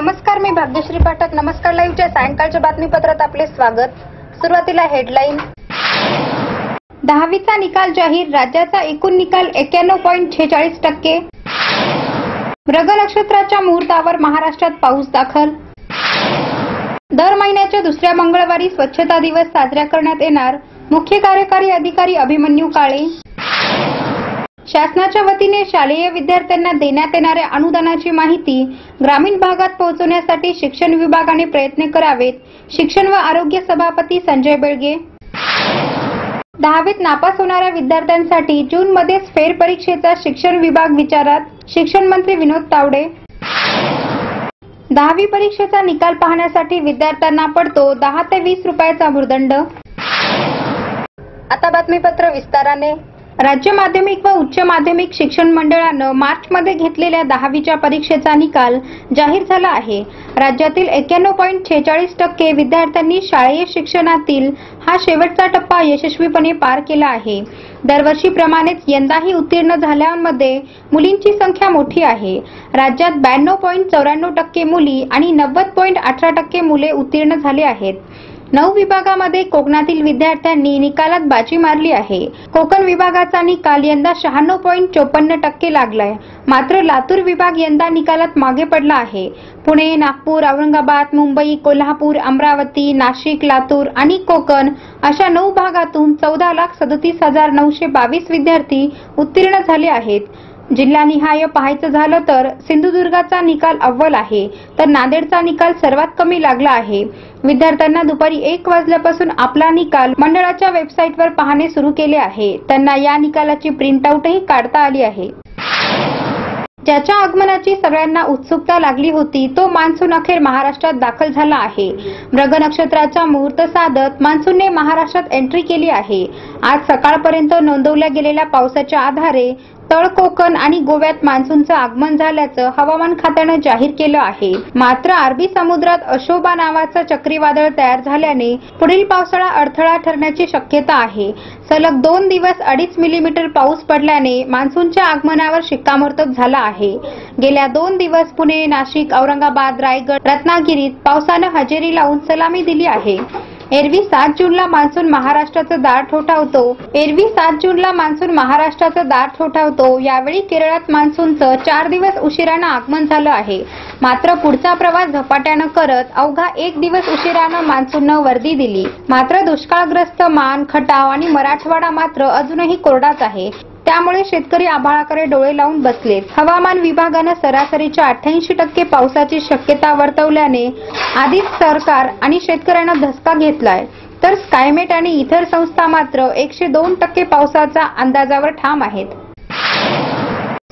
नमस्कार मी भाग्यश्री पाठक. नमस्कार लाईव्हच्या सायंकाळच्या बातमीपत्रात आपले स्वागत. सुरुवातीला हेडलाईन. दहावीचा निकाल जाहीर राज्याचा एकूण निकाल एक्क्याण्णव पॉईंट छेचाळीस टक्के. मृग नक्षत्राच्या मुहूर्तावर महाराष्ट्रात पाऊस दाखल. दर महिन्याच्या दुसऱ्या मंगळवारी स्वच्छता दिवस साजरा करण्यात येणार. मुख्य कार्यकारी अधिकारी अभिमन्यू काळे. शासनाच्या वतीने शालेय विद्यार्थ्यांना देण्यात येणाऱ्या अनुदानाची माहिती ग्रामीण भागात पोहोचवण्यासाठी शिक्षण विभागाने प्रयत्न करावेत. शिक्षण व आरोग्य सभापती संजय बेळगे. दहावीत नापास होणाऱ्या विद्यार्थ्यांसाठी जूनमध्येच फेरपरीक्षेचा शिक्षण विभाग विचारात. शिक्षण मंत्री विनोद तावडे. दहावी परीक्षेचा निकाल पाहण्यासाठी विद्यार्थ्यांना पडतो दहा ते वीस रुपयाचा भूर्दंड. आता बातमीपत्र विस्ताराने. राज्य माध्यमिक व उच्च माध्यमिक शिक्षण मंडळानं मार्चमध्ये घेतलेल्या दहावीच्या परीक्षेचा निकाल जाहीर झाला आहे. राज्यातील एक्क्याण्णव पॉईंट छेचाळीस टक्के विद्यार्थ्यांनी शालेय शिक्षणातील हा शेवटचा टप्पा यशस्वीपणे पार केला आहे. दरवर्षीप्रमाणेच यंदाही उत्तीर्ण झाल्यामध्ये मुलींची संख्या मोठी आहे. राज्यात ब्याण्णव पॉईंट चौऱ्याण्णव टक्के मुली आणि नव्वद पॉईंट अठरा टक्के मुले उत्तीर्ण झाले आहेत. नऊ विभागामध्ये कोकणातील विद्यार्थ्यांनी निकालात बाजी मारली आहे. कोकण विभागाचा निकाल यंदा शहाण्णव पॉईंट चोपन्न टक्के लागलाय. मात्र लातूर विभाग यंदा निकालात मागे पडला आहे. पुणे नागपूर औरंगाबाद मुंबई कोल्हापूर अमरावती नाशिक लातूर आणि कोकण अशा नऊ भागातून चौदा लाख सदतीस हजार नऊशे बावीस विद्यार्थी उत्तीर्ण झाले आहेत. जिल्हानिहाय पाहायचं झालं तर सिंधुदुर्गाचा निकाल अव्वल आहे. तर नांदेडचा निकाल सर्वात कमी लागला आहे. विद्यार्थ्यांना दुपारी एक वाजल्यापासून आपला निकाल मंडळाच्या वेबसाईटवर पाहणे सुरू केले आहे. त्यांना या निकालाची प्रिंटआउटही काढता आली आहे. ज्याच्या आगमनाची सगळ्यांना उत्सुकता लागली होती तो मान्सून अखेर महाराष्ट्रात दाखल झाला आहे. मृग नक्षत्राचा मुहूर्त साधत मान्सूनने महाराष्ट्रात एंट्री केली आहे. आज सकाळपर्यंत नोंदवल्या गेलेल्या पावसाच्या आधारे तळ कोकण आणि गोव्यात मान्सूनचं आगमन झाल्याचं हवामान खात्यानं जाहीर केलं आहे. मात्र अरबी समुद्रात अशोभा नावाचं चक्रीवादळ तयार झाल्याने पुढील पावसाळा अडथळा ठरण्याची शक्यता आहे. सलग दोन दिवस अडीच मिलीमीटर पाऊस पडल्याने मान्सूनच्या आगमनावर शिक्कामोर्तब झाला आहे. गेल्या दोन दिवस पुणे नाशिक औरंगाबाद रायगड रत्नागिरीत पावसानं हजेरी लावून सलामी दिली आहे. एरवी सात जूनला मान्सून महाराष्ट्राचं दार ठोठावतो. एरवी सात जूनला मान्सून महाराष्ट्राचं दार ठोठावतो. यावेळी केरळात मान्सूनचं चार दिवस उशिरानं आगमन झालं आहे. मात्र पुढचा प्रवास झपाट्यानं करत अवघा एक दिवस उशिरानं मान्सूननं वर्दी दिली. मात्र दुष्काळग्रस्त मान खटाव आणि मराठवाडा मात्र अजूनही कोरडाच आहे. त्यामुळे शेतकरी आभाळाकडे डोळे लावून बसलेत हवामान विभागानं सरासरीच्या अठ्ठ्याऐंशी टक्के पावसाची शक्यता वर्तवल्याने आधीच सरकार आणि शेतकऱ्यांना धसका घेतलाय. तर स्कायमेट आणि इतर संस्था मात्र एकशे दोन टक्के पावसाचा अंदाजावर ठाम आहेत.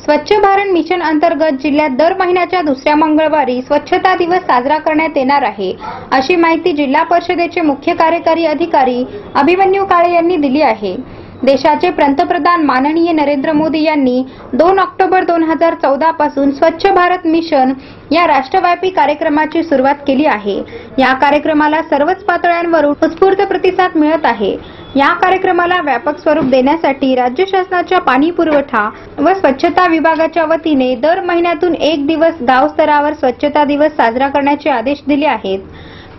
स्वच्छ भारत मिशन अंतर्गत जिल्ह्यात दर महिन्याच्या दुसऱ्या मंगळवारी स्वच्छता दिवस साजरा करण्यात येणार आहे अशी माहिती जिल्हा परिषदेचे मुख्य कार्यकारी अधिकारी अभिमन्यू काळे यांनी दिली आहे. देशाचे पंतप्रधान माननीय नरेंद्र मोदी यांनी दोन ऑक्टोबर दोन हजार चौदा पासून स्वच्छ भारत मिशन या राष्ट्रव्यापी कार्यक्रमाची सुरुवात केली आहे. या कार्यक्रमाला सर्वच पातळ्यांवरून उत्स्फूर्त प्रतिसाद मिळत आहे. या कार्यक्रमाला व्यापक स्वरूप देण्यासाठी राज्य शासनाच्या पाणी पुरवठा व स्वच्छता विभागाच्या वतीने दर महिन्यातून एक दिवस गाव स्तरावर स्वच्छता दिवस साजरा करण्याचे आदेश दिले आहेत.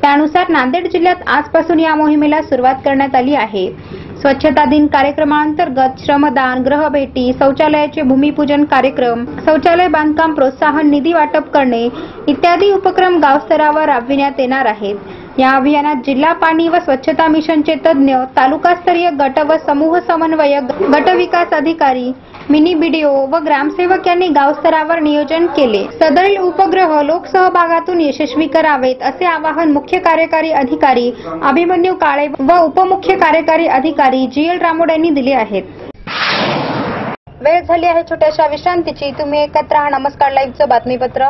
त्यानुसार नांदेड जिल्ह्यात आजपासून या मोहिमेला सुरुवात करण्यात आली आहे. स्वच्छता दिन कार्यक्रमांतर्गत श्रमदान ग्रहभेटी शौचालयाचे भूमिपूजन कार्यक्रम शौचालय बांधकाम प्रोत्साहन निधी वाटप करणे इत्यादी उपक्रम गावस्तरावर राबविण्यात येणार आहेत. या अभियानात जिल्हा पाणी व स्वच्छता मिशनचे तज्ज्ञ तालुकास्तरीय गट व समूह समन्वयक गट विकास अधिकारी मिनी बीडीओ व ग्रामसेवक यांनी गावस्तरावर नियोजन केले. सदरील उपग्रह लोकसहभागातून यशस्वी करावेत असे आवाहन मुख्य कार्यकारी अधिकारी अभिमन्यू काळे व उपमुख्य कार्यकारी अधिकारी जी एल रामोड यांनी दिले आहेत. वेळ झाली आहे छोट्याशा विश्रांतीची. तुम्ही एकत्र नमस्कार. लाईव्हचं बातमीपत्र.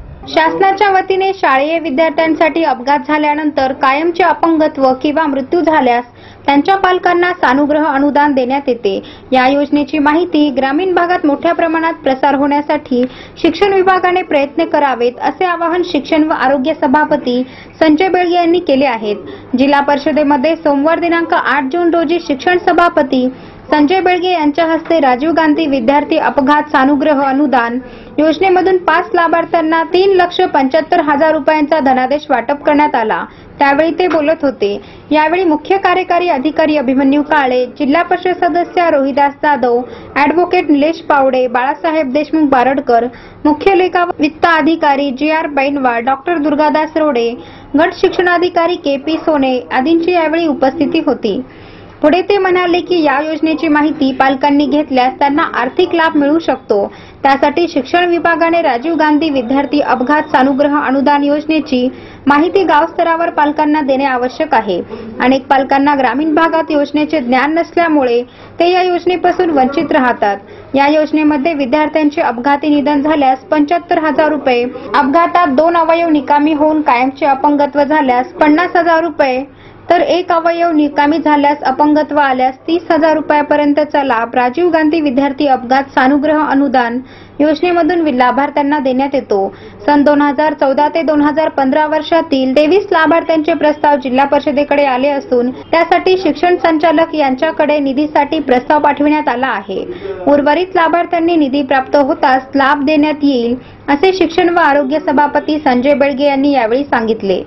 शासनाच्या वतीने शालेय विद्यार्थ्यांसाठी अपघात झाल्यानंतर कायमचे अपंगत्व किंवा मृत्यू झाल्यास त्यांच्या पालकांना सानुग्रह अनुदान देण्यात येते. या योजनेची माहिती ग्रामीण भागात मोठ्या प्रमाणात प्रसार होण्यासाठी शिक्षण विभागाने प्रयत्न करावेत असे आवाहन शिक्षण व आरोग्य सभापती संजय बेळगे यांनी केले आहेत जिल्हा परिषदेमध्ये सोमवार दिनांक आठ जून रोजी शिक्षण सभापती संजय बेळगे यांच्या हस्ते राजीव गांधी विद्यार्थी अपघात सानुग्रह अनुदान योजनेमधून पाच लाभार्थ्यांना तीन लक्ष पंच्याहत्तर हजार रुपयांचा धनादेश वाटप करण्यात आला. त्यावेळी ते बोलत होते. यावेळी मुख्य कार्यकारी अधिकारी अभिमन्यू काळे जिल्हा परिषद सदस्य रोहिदास जाधव अॅडव्होकेट निलेश पावडे बाळासाहेब देशमुख बारडकर मुख्य लेखा वित्त अधिकारी G R Bainwa doctor Durgadas Rode गट शिक्षणाधिकारी के पी सोने आदींची यावेळी उपस्थिती होती. पुढे ते म्हणाले की या योजनेची माहिती पालकांनी घेतल्यास त्यांना आर्थिक लाभ मिळू शकतो. त्यासाठी शिक्षण विभागाने राजीव गांधी विद्यार्थी अपघात सानुग्रह अनुदान योजनेची माहिती गावस्तरावर पालकांना देणे आवश्यक आहे. अनेक पालकांना ग्रामीण भागात योजनेचे ज्ञान नसल्यामुळे ते या योजनेपासून वंचित राहतात. या योजनेमध्ये विद्यार्थ्यांचे अपघाती निधन झाल्यास पंच्याहत्तर हजार रुपये अपघातात दोन अवयव निकामी होऊन कायमचे अपंगत्व झाल्यास पन्नास हजार रुपये तर एक अवयव निकामी झाल्यास अपंगत्व आल्यास तीस हजार रुपयापर्यंतचा लाभ राजीव गांधी विद्यार्थी अपघात सानुग्रह अनुदान योजनेमधून लाभार्थ्यांना देण्यात येतो. सन दोन हजार चौदा ते दोन हजार पंधरा वर्षातील तेवीस लाभार्थ्यांचे प्रस्ताव जिल्हा परिषदेकडे आले असून त्यासाठी शिक्षण संचालक यांच्याकडे निधीसाठी प्रस्ताव पाठविण्यात आला आहे. उर्वरित लाभार्थ्यांनी निधी प्राप्त होताच लाभ देण्यात येईल असे शिक्षण व आरोग्य सभापती संजय बेळगे यांनी यावेळी सांगितले.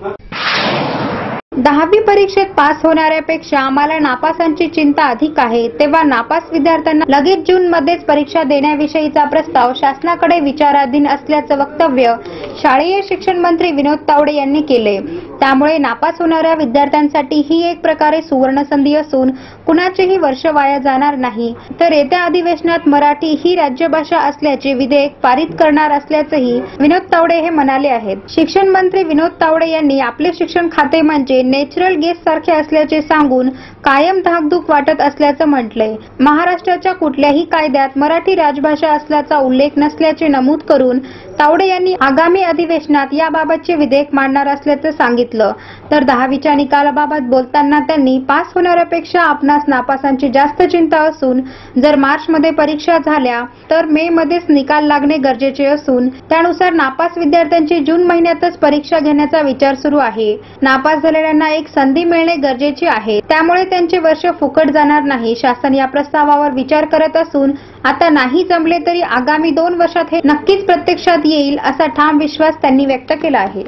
दहावी परीक्षेत पास होणाऱ्यापेक्षा आम्हाला नापासांची चिंता अधिक आहे. तेव्हा नापास विद्यार्थ्यांना लगेच जून मध्येच परीक्षा देण्याविषयीचा प्रस्ताव शासनाकडे विचाराधीन असल्याचं वक्तव्य शालेय शिक्षण मंत्री विनोद तावडे यांनी केले. त्यामुळे नापास होणाऱ्या विद्यार्थ्यांसाठी ही एक प्रकारे सुवर्ण संधी असून कुणाचेही वर्ष वाया जाणार नाही. तर येत्या अधिवेशनात मराठी ही राज्यभाषा असल्याचे विधेयक पारित करणार असल्याचंही विनोद तावडे हे म्हणाले आहेत. शिक्षण मंत्री विनोद तावडे यांनी आपले शिक्षण खाते म्हणजे नेचरल गेस सारखे असल्याचे सांगून कायम धाकधूक वाटत असल्याचं म्हटलंय. महाराष्ट्राच्या कुठल्याही कायद्यात मराठी राजभाषा असल्याचा उल्लेख नसल्याचे नमूद करून तावडे यांनी आगामी अधिवेशनात याबाबतचे विधेयक मांडणार असल्याचं सांगितलं. तर दहावीच्या निकालाबाबत बोलताना त्यांनी पास होणाऱ्यापेक्षा आपणास नापासांची जास्त चिंता असून जर मार्च मध्ये परीक्षा झाल्या तर मे मध्येच निकाल लागणे गरजेचे असून त्यानुसार नापास विद्यार्थ्यांची जून महिन्यातच परीक्षा घेण्याचा विचार सुरू आहे. नापास झालेल्यांना एक संधी मिळणे गरजेचे आहे. त्यामुळे त्यांचे वर्ष फुकट जाणार नाही शासन या प्रस्तावावर विचार करत असून आता नाही जमले तरी आगामी दोन वर्षात हे नक्कीच प्रत्यक्षात येईल असा ठाम विश्वास त्यांनी व्यक्त केला आहे.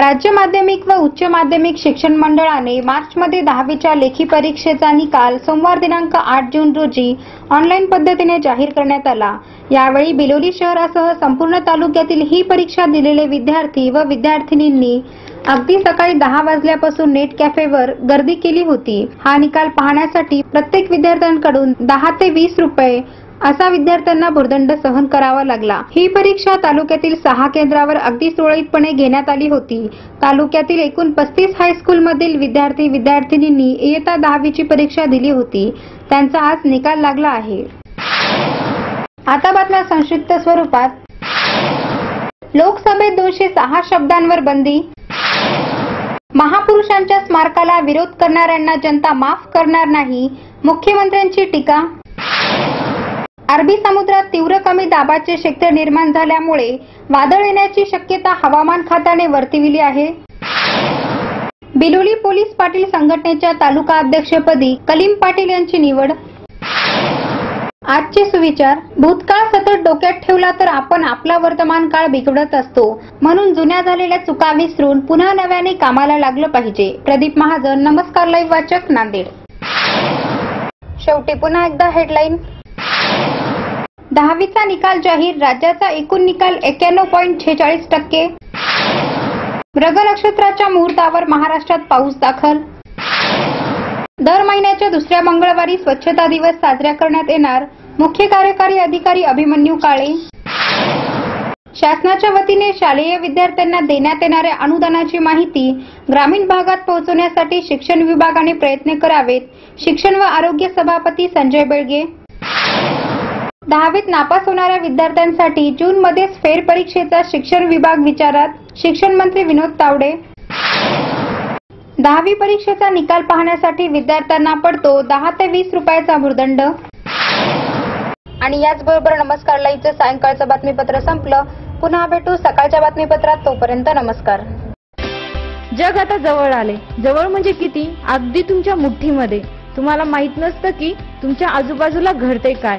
राज्य माध्यमिक व उच्च माध्यमिक शिक्षण मंडळाने मार्चमध्ये दहावीच्या लेखी परीक्षेचा निकाल सोमवार दिनांक आठ जून रोजी ऑनलाईन पद्धतीने जाहीर करण्यात आला. यावेळी बिलोली शहरासह संपूर्ण तालुक्यातील ही परीक्षा दिलेले विद्यार्थी व विद्यार्थिनींनी अगदी सकाळी दहा वाजल्यापासून नेट कॅफेवर गर्दी केली होती. हा निकाल पाहण्यासाठी प्रत्येक विद्यार्थ्यांकडून दहा ते वीस रुपये असा विद्यार्थ्यांना भुर्दंड सहन करावा लागला. ही परीक्षा तालुक्यातील सहा केंद्रावर अगदी सुरळीतपणे घेण्यात आली होती. तालुक्यातील एकूण पस्तीस हायस्कूलमधील विद्यार्थी विद्यार्थिनींनी इयत्ता दहावीची परीक्षा दिली होती. त्यांचा आज निकाल लागला आहे. आता बातम्या संक्षिप्त स्वरूपात. लोकसभेत दोनशे सहा शब्दांवर बंदी. महापुरुषांच्या स्मारकाला विरोध करणाऱ्यांना जनता माफ करणार नाही. मुख्यमंत्र्यांची टीका. अरबी समुद्रात तीव्र कमी दाबाचे क्षेत्र निर्माण झाल्यामुळे वादळ येण्याची शक्यता हवामान खात्याने वर्तविली आहे. बिलोली पोलीस पाटील संघटनेच्या तालुका अध्यक्षपदी कलीम पाटील यांची निवड. आजचे सुविचार भूतकाळ सतत डोक्यात ठेवला तर आपण आपला वर्तमान काळ बिघडत असतो. म्हणून जुन्या झालेल्या चुका विसरून पुन्हा नव्याने कामाला लागलं पाहिजे. प्रदीप महाजन नमस्कार लाईव्ह वाचक नांदेड. शेवटी पुन्हा एकदा हेडलाईन दहावीचा निकाल जाहीर राज्याचा एकूण निकाल एक्क्याण्णव पॉईंट छेचाळीस टक्के. मृग नक्षत्राच्या मुहूर्तावर महाराष्ट्रात पाऊस दाखल. दर महिन्याच्या दुसऱ्या मंगळवारी स्वच्छता दिवस साजरा करण्यात येणार मुख्य कार्यकारी अधिकारी अभिमन्यू काळे. शासनाच्या वतीने शालेय विद्यार्थ्यांना देण्यात येणाऱ्या अनुदानाची माहिती ग्रामीण भागात पोहोचवण्यासाठी शिक्षण विभागाने प्रयत्न करावेत. शिक्षण व आरोग्य सभापती संजय बेळगे. दहावीत नापास होणाऱ्या विद्यार्थ्यांसाठी जूनमध्येच फेरपरीक्षेचा शिक्षण विभाग विचारात. शिक्षण मंत्री विनोद तावडे. दहावी परीक्षेचा निकाल पाहण्यासाठी विद्यार्थ्यांना पडतो दहा ते वीस रुपयाचा भूर्दंड. आणि याचबरोबर नमस्कार लाईव्हचं सायंकाळचं बातमीपत्र संपलं. पुन्हा भेटू सकाळच्या बातमीपत्रात. तोपर्यंत नमस्कार. जग आता जवळ आले. जवळ म्हणजे किती? अगदी तुमच्या मुठ्ठीमध्ये. तुम्हाला माहीत नसतं की तुमच्या आजूबाजूला घडते काय.